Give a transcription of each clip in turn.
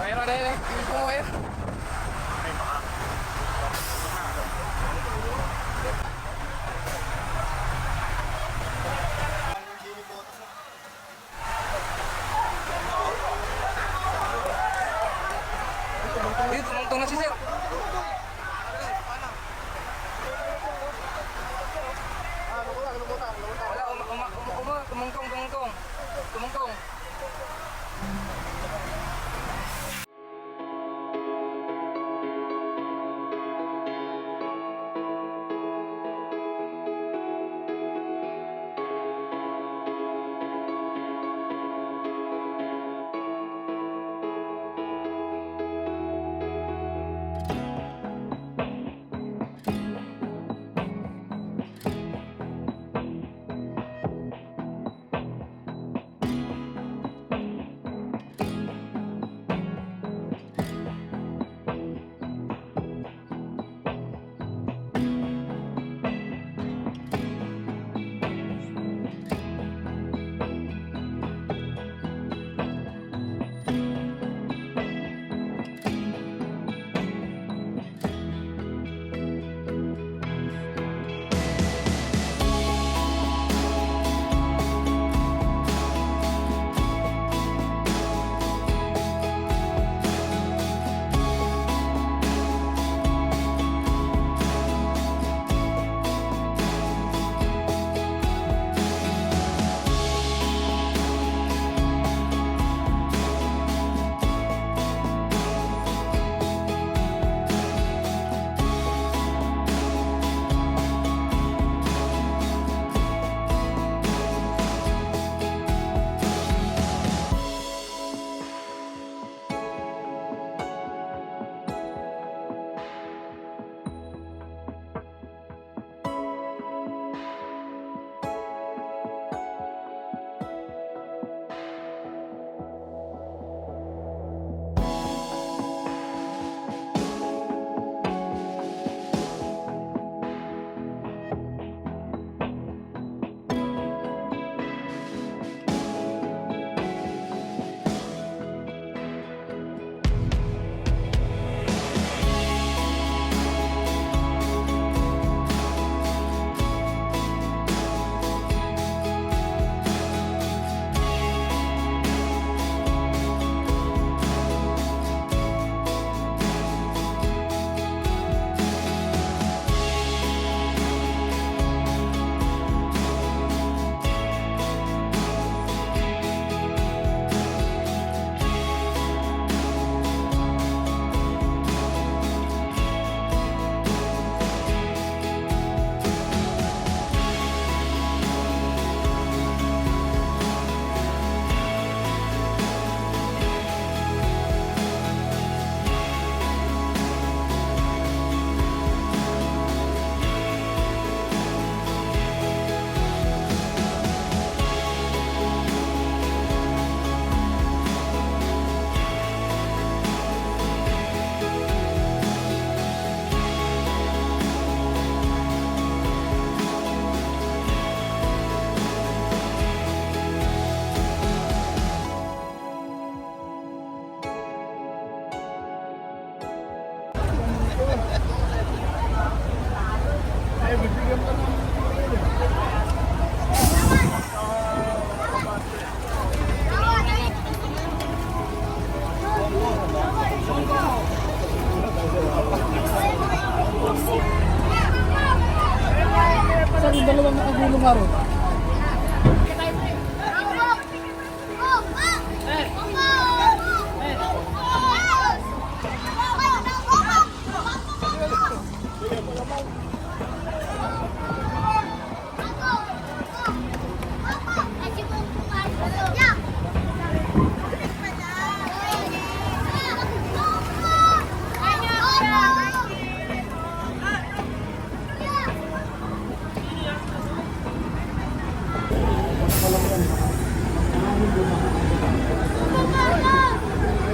来来来，你们怎么没？你中奖了，先生？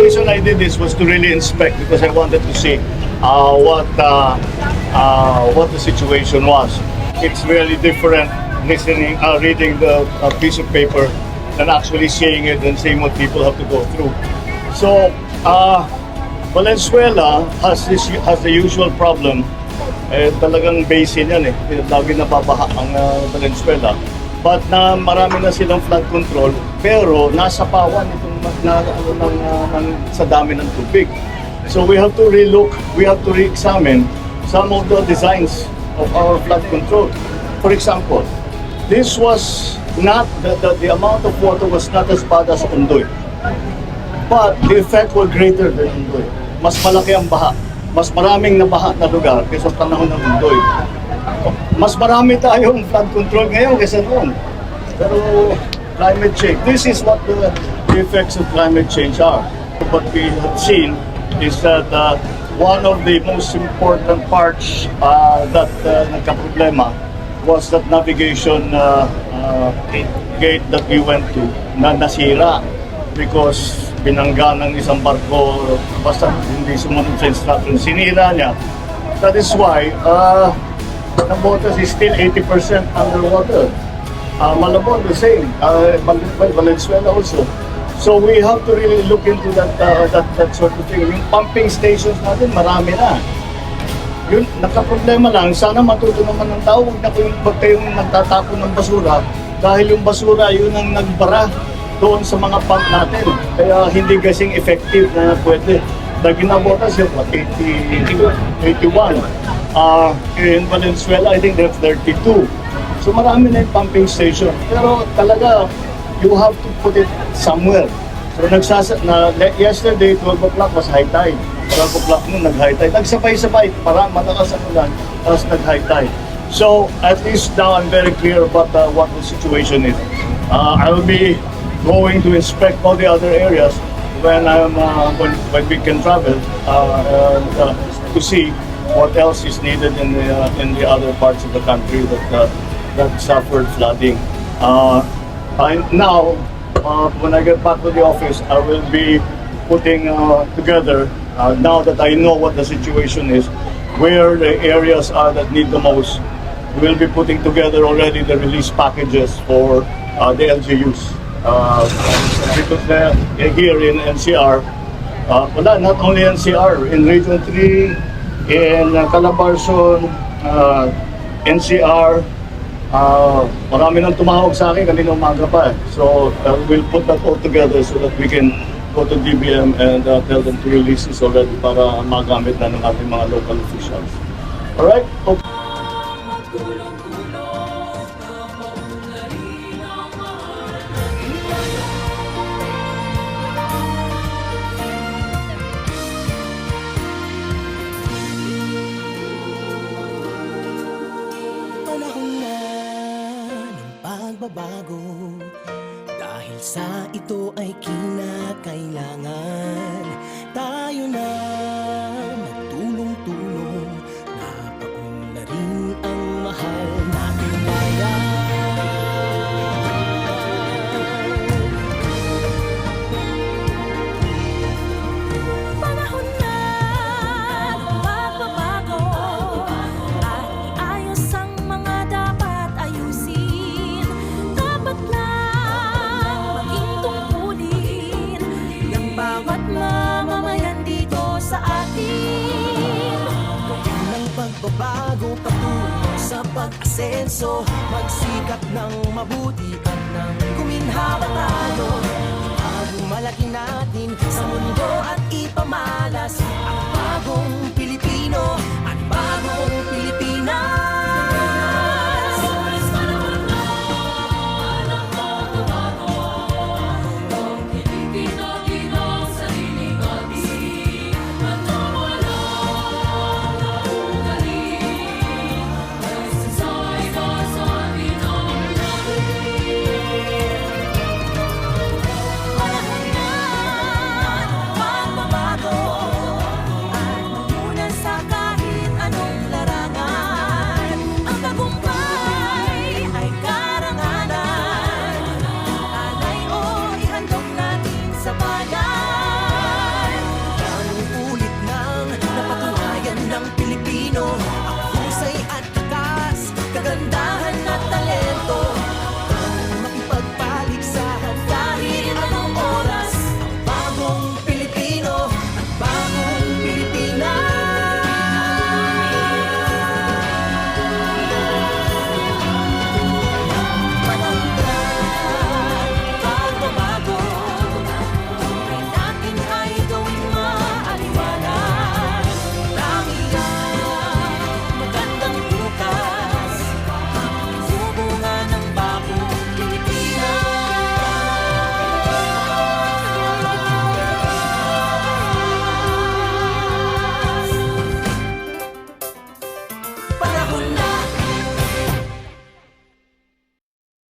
The reason I did this was to really inspect because I wanted to see uh, what uh, uh, what the situation was. It's really different listening, uh, reading the uh, piece of paper, and actually seeing it and seeing what people have to go through. So, uh, Valenzuela has this has the usual problem. Eh, talagang basin yan eh. eh lagi nababaha ang uh, Valenzuela. But na marami na silang flood control, pero nasa pawan itong na, ano, ng, uh, ng, sa dami ng tubig. So we have to relook, we have to re-examine some of the designs of our flood control. For example, this was not, the, the, the amount of water was not as bad as Ondoy. But the effect was greater than Ondoy. Mas malaki ang baha. Mas maraming nabaha na lugar kaysa sa panahon ng Ondoy. Mas marami tayong flood control ngayon kaysa noon. Pero climate change, this is what the, the effects of climate change are. What we have seen is that uh, one of the most important parts uh, that uh, nagka-problema was that navigation uh, uh, gate that we went to na nasira because binangga ng isang barko basta hindi sumunod sa instruction. Sinira niya. That is why uh, Nabotas is still 80% underwater. Uh, Malabon, the same. Uh, Val- Val- Valenzuela also. So we have to really look into that uh, that that sort of thing. Yung pumping stations natin, marami na. Yun, nagka-problema lang. Sana matuto naman ng tao. Huwag na kayong, huwag kayong nagtatapon ng basura. Dahil yung basura, yun ang nagbara doon sa mga pump natin. Kaya hindi kasing effective na pwede. Na botas yun, what, 80, 81. Uh, in Valenzuela, I think there's 32. So marami na yung pumping station. Pero talaga, you have to put it somewhere. So nagsasa na yesterday 12 o'clock was high tide. 12 o'clock noon nag high tide. Nagsabay-sabay para malakas ang ulan tapos nag high tide. So at least now I'm very clear about uh, what the situation is. Uh, I will be going to inspect all the other areas when I'm uh, when, when we can travel uh, and, uh, to see what else is needed in the uh, in the other parts of the country that uh, that suffered flooding. Uh, Now uh, when I get back to the office, I will be putting uh, together uh, now that I know what the situation is, where the areas are that need the most. We'll be putting together already the release packages for uh, the LGUs. Uh, because uh, here in NCR, uh, not only NCR, in Region 3, in uh, Calabarzon, uh, NCR, uh, marami nang tumawag sa akin kanina umaga pa eh. So uh, we'll put that all together so that we can go to DBM and uh, tell them to release this already para magamit na ng ating mga local officials. Alright? Okay. Pagbabago Dahil sa ito ay kinakailangan pag-asenso Magsikap ng mabuti at ng kuminhawa tayo? Itago malaki natin sa mundo at ipamalas